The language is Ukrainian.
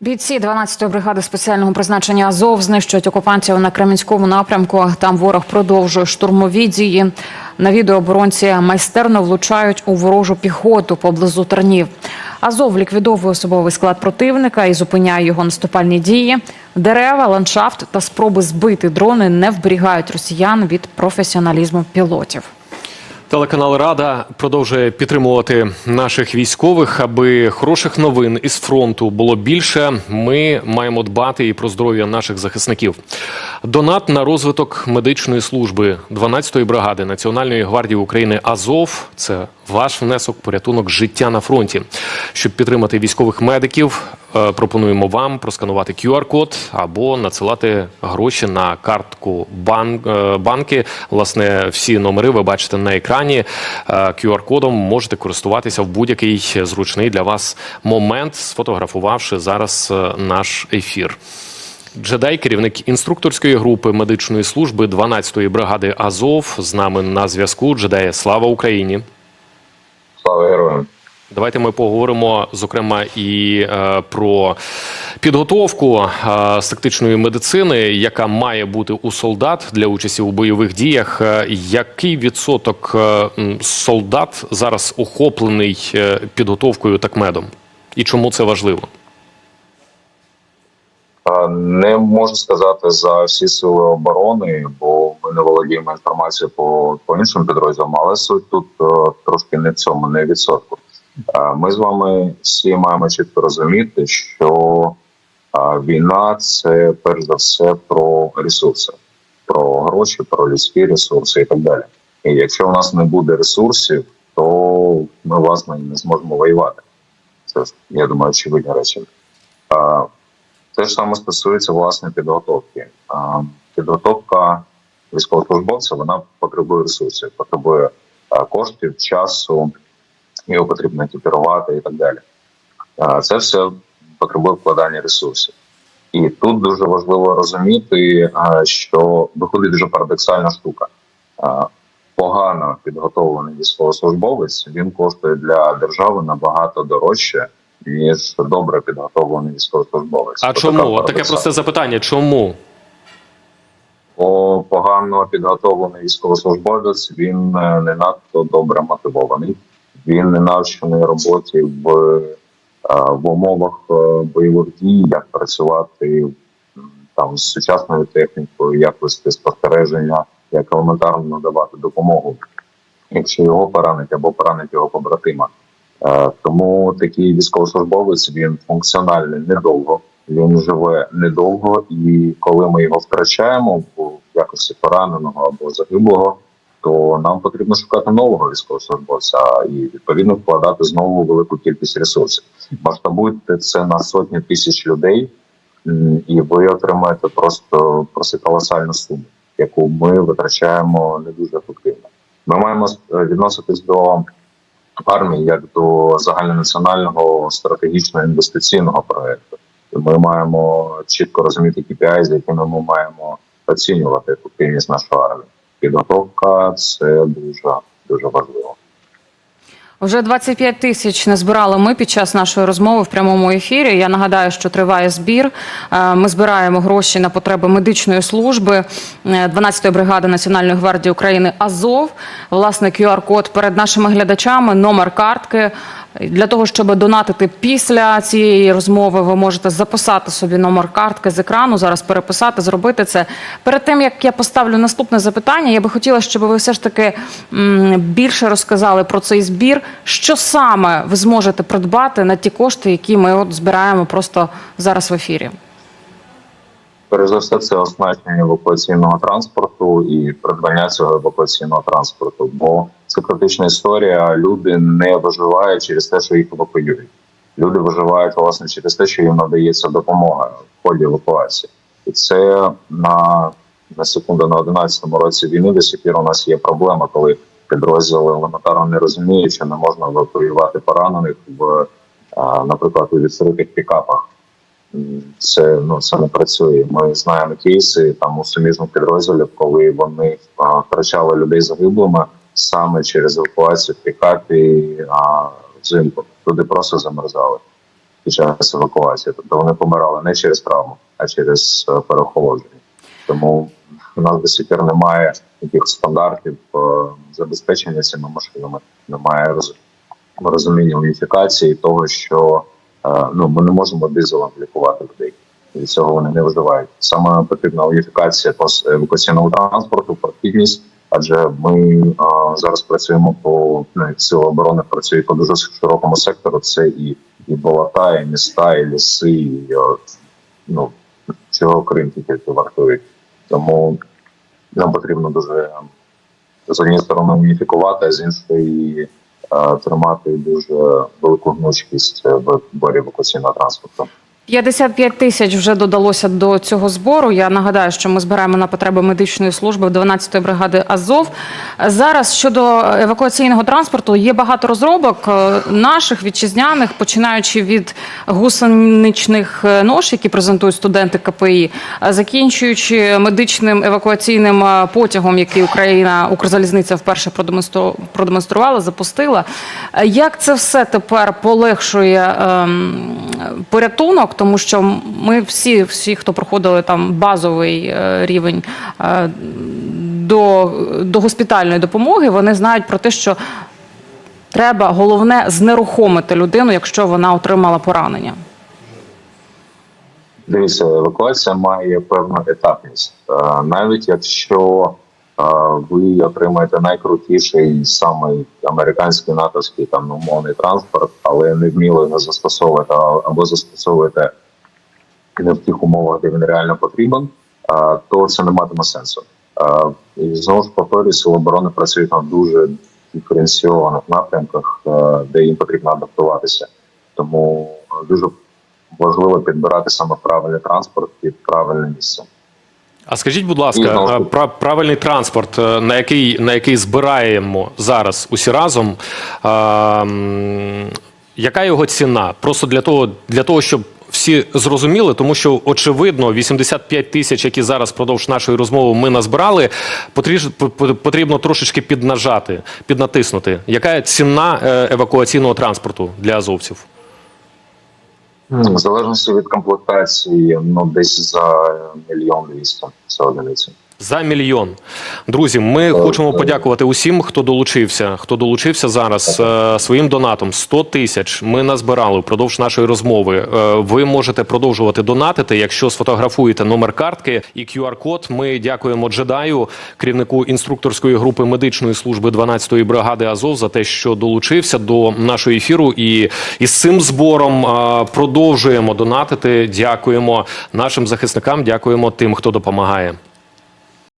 Бійці 12-ї бригади спеціального призначення Азов знищують окупантів на Кремінському напрямку. Там ворог продовжує штурмові дії. На відео оборонці майстерно влучають у ворожу піхоту поблизу Тернів. Азов ліквідовує особовий склад противника і зупиняє його наступальні дії. Дерева, ландшафт та спроби збити дрони не вберігають росіян від професіоналізму пілотів. Телеканал Рада продовжує підтримувати наших військових, аби хороших новин із фронту було більше. Ми маємо дбати і про здоров'я наших захисників. Донат на розвиток медичної служби 12-ї бригади Національної гвардії України Азов. Це ваш внесок, порятунок життя на фронті. Щоб підтримати військових медиків, е, пропонуємо вам просканувати QR-код або надсилати гроші на картку е, банки. Власне, всі номери ви бачите на екрані. Е, QR-кодом можете користуватися в будь-який зручний для вас момент, сфотографувавши зараз е, наш ефір. Джедай, керівник інструкторської групи медичної служби 12-ї бригади Азов, з нами на зв'язку. Джедає, слава Україні! Слава героям! Давайте ми поговоримо зокрема і е, про підготовку е, з тактичної медицини, яка має бути у солдат для участі у бойових діях. Е, який відсоток е, солдат зараз охоплений е, підготовкою такмедом? І чому це важливо? Не можу сказати за всі сили оборони, бо не володіємо інформацією по, по іншим підрозділам, але суть тут е, трошки не в цьому, не в відсотку. А, Ми з вами всі маємо чітко розуміти, що а, війна це перш за все про ресурси, про гроші, про людські ресурси і так далі. І якщо у нас не буде ресурсів, то ми власне не зможемо воювати. Це я думаю, очевидні речі. Те ж саме стосується власне підготовки. Підготовка військовослужбовця вона потребує ресурсів, потребує а, коштів, часу, його потрібно екіпірувати і так далі. А, Це все потребує вкладання ресурсів. І тут дуже важливо розуміти, що виходить дуже парадоксальна штука. Погано підготовлений військовослужбовець він коштує для держави набагато дорожче, ніж добре підготовлений військовослужбовець. А Ось чому? така Таке просте запитання. Чому? Бо погано підготовлений військовослужбовець він е, не надто добре мотивований. Він не навчений роботі в, е, в умовах е, бойових дій, як працювати там з сучасною технікою, як вести спостереження, як елементарно надавати допомогу, якщо його поранить або поранить його побратима. Тому такий військовослужбовець він функціональний недовго. Він живе недовго, і коли ми його втрачаємо в якості пораненого або загиблого, то нам потрібно шукати нового військовослужбовця і відповідно вкладати знову велику кількість ресурсів. Масштабуйте це на сотні тисяч людей, і ви отримаєте просто, просто колосальну суму, яку ми витрачаємо не дуже ефективно. Ми маємо е, відноситись до армії як до загальнонаціонального стратегічного інвестиційного проекту. Ми маємо чітко розуміти KPI, з якими ми маємо оцінювати ефективність нашої армії. Підготовка це дуже дуже важливо. Вже 25 тисяч не збирали ми під час нашої розмови в прямому ефірі. Я нагадаю, що триває збір. Е, Ми збираємо гроші на потреби медичної служби е, 12-ї бригади Національної гвардії України Азов. Власне, QR-код перед нашими глядачами, номер картки. Для того, щоб донатити після цієї розмови, ви можете записати собі номер картки з екрану, зараз переписати, зробити це. Перед тим, як я поставлю наступне запитання, я би хотіла, щоб ви все ж таки більше розказали про цей збір. Що саме ви зможете придбати на ті кошти, які ми от збираємо просто зараз в ефірі? Перш за все, це оснащення евакуаційного транспорту і придбання цього евакуаційного транспорту. Бо це критична історія. Люди не виживають через те, що їх евакуюють. Люди виживають власне через те, що їм надається допомога в ході евакуації, і це на, на секунду на 11-му році війни до сих пір у нас є проблема, коли підрозділи елементарно не розуміють, що не можна евакуювати поранених в, наприклад, у відкритих пікапах. Це ну це не працює. Ми знаємо кейси там у суміжних підрозділів, коли вони втрачали людей загиблими саме через евакуацію пікапі а, взимку. Туди просто замерзали. під час евакуації. Тобто вони помирали не через травму, а через е, переохолодження. Тому у нас до сих пір немає таких стандартів е, забезпечення цими машинами, немає розуміння уніфікації того, що е, ну ми не можемо дизелем лікувати людей. Від цього вони не виживають. Саме потрібна уніфікація евакуаційного транспорту, прохідність, адже ми е, зараз працюємо по ну, оборони працюють по дуже широкому сектору. Це і, і болота, і міста, і ліси, і е, ну цього Крим тільки вартують. Тому нам потрібно дуже з однієї сторони уніфікувати, а з іншої тримати дуже велику гнучкість в борі евакуаційного транспорту. 55 тисяч вже додалося до цього збору. Я нагадаю, що ми збираємо на потреби медичної служби 12-ї бригади Азов. Зараз щодо евакуаційного транспорту є багато розробок е, наших вітчизняних, починаючи від гусеничних е, нож, які презентують студенти КПІ, е, закінчуючи медичним евакуаційним потягом, який Україна Укрзалізниця вперше продемонстру- продемонструвала, запустила. Як це все тепер полегшує ем, порятунок, тому що ми всі, всі, хто проходили там базовий е, рівень е, до, до госпітальної допомоги, вони знають про те, що треба головне знерухомити людину, якщо вона отримала поранення. Дивіться, евакуація має певну етапність. Е, Навіть якщо ви отримаєте найкрутіший самий американський натовський там умовний транспорт, але не вміло його застосовувати або застосовуєте не в тих умовах, де він реально потрібен, то це не матиме сенсу. І знову ж повторюю, сили оборони працюють на дуже диференційованих напрямках, де їм потрібно адаптуватися. Тому дуже важливо підбирати саме правильний транспорт під правильне місце. А скажіть, будь ласка, таки. пра- правильний транспорт, е, на який, на який збираємо зараз усі разом, а, яка його ціна? Просто для того, для того, щоб всі зрозуміли, тому що очевидно 85 тисяч, які зараз впродовж нашої розмови ми назбирали, потрібно трошечки піднажати, піднатиснути. Яка ціна е, евакуаційного транспорту для азовців? В залежності від комплектації, ну десь за мільйон двісті за одиниці. За мільйон. Друзі, ми хочемо подякувати усім, хто долучився. Хто долучився зараз е, своїм донатом 100 тисяч. Ми назбирали впродовж нашої розмови. Е, ви можете продовжувати донатити, якщо сфотографуєте номер картки і QR-код. Ми дякуємо джедаю, керівнику інструкторської групи медичної служби 12-ї бригади Азов за те, що долучився до нашого ефіру. І із цим збором е, продовжуємо донатити. Дякуємо нашим захисникам. Дякуємо тим, хто допомагає.